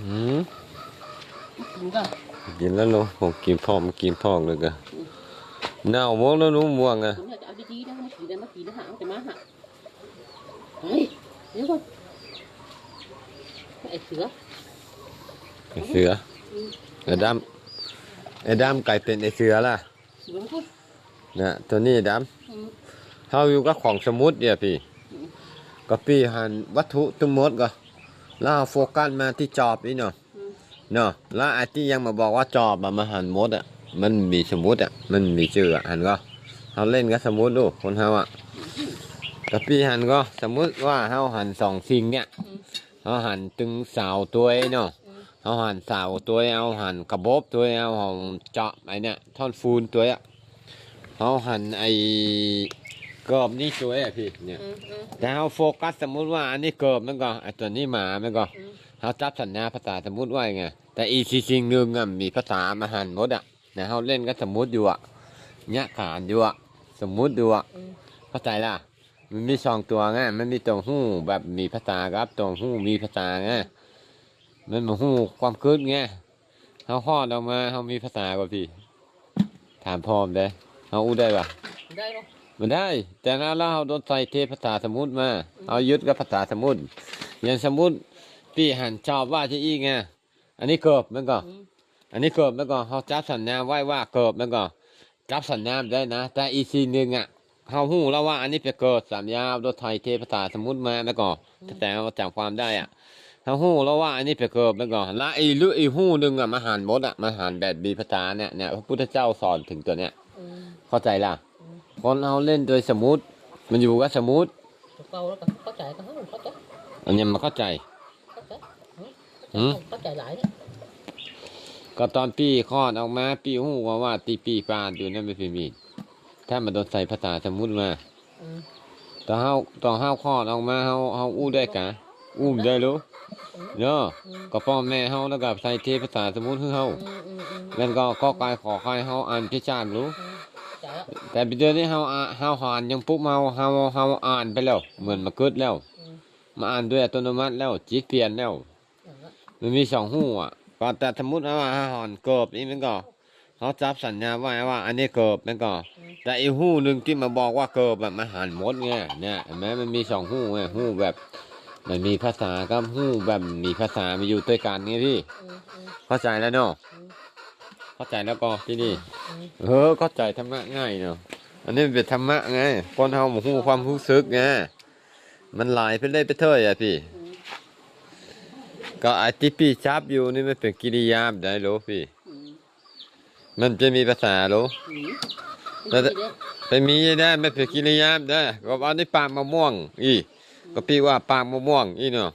อืมกินก็กินแล้วเนาะผมกินพร้อมกินพร้อมเลยก็หนาวมองแล้วหนู้ม่วงอะผมอยากจะเอาดีๆนะมากินได้มากินนะฮะเอาแต่มาฮะเฮ้ยเดี๋ยวก่อนไอ้เสือไอ้เสือไอ้ดำไอ้ดำกลายเป็นไอ้เสือล่ะเสือมันก็นะตัวนี้ดอืมำเขาอยู่กับของสมุดเนี่ยพี่ก็พี่หันวัตถุทั้งหมดก็ แล้วเอาโฟกัสมาที่จอบนี่เนาะอืมเนาะแล้วไอ้ที่ยังมาบอกว่าจอบอะมาหันหมดอะมันมีสมุดอะมันมีชื่ออะหันก็เขาเล่นกับสมุดดูคนเขาอะก็พี่หันก็สมมุติว่าเขาหันสองสิ่งเนี่ยเขาหันตึงสาวตัวไอ้เนาะเขาหันสาวตัวไอ้เอาหันกระบอกตัวไอ้เอาของเจาะไอ้เนี่ยท่อนฟูนตัวอะเขาหันไอ้ กรอบนี่ตัวอะพี่เนี่ย อืมอืม แต่เขาโฟกัสสมมุติว่าอันนี้เกิบมันก็ไอตัวนี้หมามันก็อืม เขาจับสัญญาภาษาสมมุติว่าไงแต่อีกสิ่งหนึ่งอะมีภาษามาหันหมดอะนะเขาเล่นก็สมมุติอยู่อะเนี่ยขานอยู่อะสมมุติอยู่อะอืมเข้าใจล่ะ มันมีสองตัวไงมันมีตัวหู้แบบมีภาษากับตัวหู้มีภาษาไงมันมาหู้ความคิดไงเขาฮอดออกมาเขามีภาษากว่าพี่ ถามพร้อมเด้เขาอู้ได้ปะได้ปะ มันได้ แต่นั้นเราเอาโดนใส่เทภาษาสมุติมา เอายึดกับภาษาสมุติอย่างสมุติพี่หันชอบว่าจะอีไงอันนี้เกิบมันก็อ,อันนี้เกิบมันก็เขาจับสัญญาไว้ว่าเกิบมันก็จับสัญญาได้นะ แต่อีกทีหนึ่งอะเขาหู้แล้วว่าอันนี้เป็นเกิดสัญญาโดนไทยเทภาษาสมุติมาแล้วก็แต่เราจำความได้อะเขาหู้แล้วว่าอันนี้เป็นเกิดมันก็และอีหรืออีหู้หนึ่งอะมาหันหมดอะมาหันแบบบีภาษาเนี่ยเนี่ยพระพุทธเจ้าสอนถึงตัวเนี้ยเข้าใจล่ะ คนเราเล่นโดยสมุดมันอยู่กับสมุดตัวเก่าแล้วก็เข้าใจก็เข้าใจอันนี้มันเข้าใจเข้าใจอืมเข้าใจหลายเนี่ยก็ตอนปีคลอดออกมาปีหูว่าว่าตีปีปานอยู่นั่นไม่เป็นมีถ้ามันโดนใส่ภาษาสมุดมาอืมตอนเฮาตอนเฮาคลอดออกมาเฮาเฮาอู้ได้กะอุ้มได้รู้เนาะอืมก็พ่อแม่เฮาแล้วก็ใส่เทภาษาสมุดให้เฮาอืมอืมอืมแล้วก็ข้อกายขอคายเฮาอ่านพิจารณ์รู้อืมเข้าใจ แล้วแต่เดียวนี้เฮาอ่าเฮาหานยังปุ๊บเฮาเฮาเฮาอ่านไปแล้ว เหมือนมาเกิดแล้ว มาอ่านด้วยอัตโนมัติแล้วจิตเปลี่ยนแล้วมันมีสองหูอะก็แต่สมมติว่าอาหารเกิบนี่มันก็เขาจับสัญญาไว้ว่า อันนี้เกิบมันก็ แต่อีหูหนึ่งที่มาบอกว่าเกิบแบบมันหันหมดไงเนี่ยเห็นไหมมันมีสองหูไงหูแบบมันมีภาษากับหูแบบมีภาษามาอยู่ด้วยกันไงพี่เข้าใจแล้วเนาะ เข้าใจแล้วก็ที่นี่อืมเออเข้าใจธรรมะง่ายเนาะอันนี้มันเป็นธรรมะไงคนเฮาหมูหูความรู้สึกไงมันหลายไปเลยไปเท่ยอะพี่อืมก็ไอ้ที่พี่จับอยู่นี่มันเป็นกิริยาแบบไหนรู้พี่อืมมันจะมีภาษารู้อืมแล้วดีเด้อไปมีได้ไม่เป็นกิริยาได้ก็เอาในปากมะม่วง อีก็พี่ว่าปากมะม่วงอีเนาะ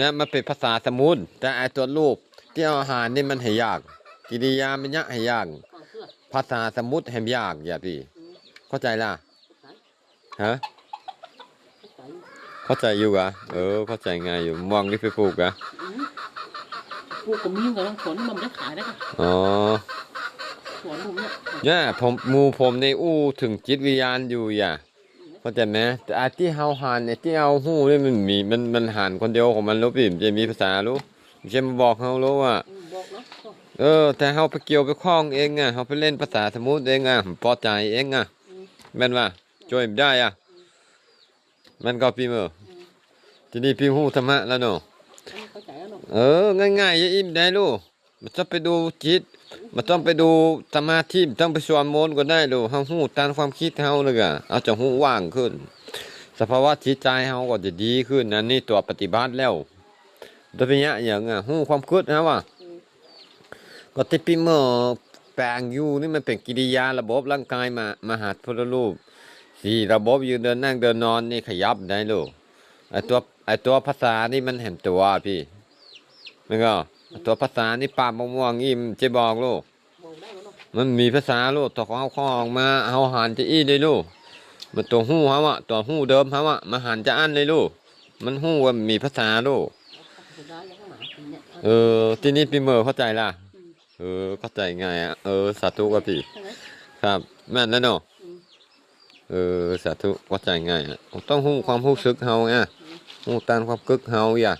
นะมันเป็นภาษาสมุนแต่ไอตัวรูปที่เอาอาหารนี่มันให้ยาก กิริยามันยากให้ยากเอาเสื้อภาษาสมุนให้ยากอย่าพี่อืมเข้าใจล่ะฮะเข้าใจเข้าใจอยู่กะเออ เข้าใจง่ายอยู่ม่วงที่ไปปลูกกะอืมพวกผมมีเงินผลมันไม่ได้ขายได้ค่ะอ๋อสวนผมเนี่ยเนี่ยผมหมูผมในอู้ถึงจิตวิญญาณอยู่อย่าเข้าใจไหมแต่อาที่เฮาหันเนี่ยที่เอาหู้นี่มันมีมันมันหันคนเดียวของมันรู้ปิมนจะมีภาษารู้ไม่ใช่มาบอกเฮารู้ว่าอืมบอกเนาะ เออ แต่เฮาไปเกี่ยวไปคล้องเองอะเฮาไปเล่นภาษาสมุทรเองอะพอใจเองอะแม่นว่าช่วยไม่ได้อะมันก็พี่เมอทีนี้พี่หูธรรมะแล้วเนาะเออ ง่ายๆอย่าอิ่มได้ลูกมันต้องไปดูจิต มันต้องไปดูสมาธิต้องไปสวดมนต์ก็ได้ลูกเฮาหูตามความคิดเฮาเลยอะเอาจากหูว่างขึ้น สภาวะจิตใจเฮาก็จะดีขึ้นนั่นนี่ตัวปฏิบัติแล้วโดยเฉพาะอย่างอะหูความคิดนะว่า ก็ที่พี่เมื่อแปลงอยู่นี่มันเป็นกิริยาระบบร่างกายมามาหาพุทธรูปสี่ระบบยืนเดินนั่งเดินนอนนี่ขยับได้ลูกไอตัวไอตัวภาษานี่มันเห็นตัวพี่มันก็ไอ้ตัวภาษานี่ปากมม่วงอิ่มจะบอกลูกมันมีภาษาลูกตัวของเขาข้อออกมาเอาหันจะอี้ได้ลูกมันตัวหู้เขาอะตัวหู้เดิมเขาอะมาหันจะอันเลยลูกมันหู้ว่ามีภาษาลูกเออที่นี่พี่เมอเข้าใจล่ะ ออเข้าใจไงอะเออสาธุกับพี่ใช่ไหมครับ แม่นแล้วเนาะอืมเออสาธุเข้าใจง่ายอะต้องหู้ความรู้สึกเฮาไงหู้ตามความกึกเฮาอย่า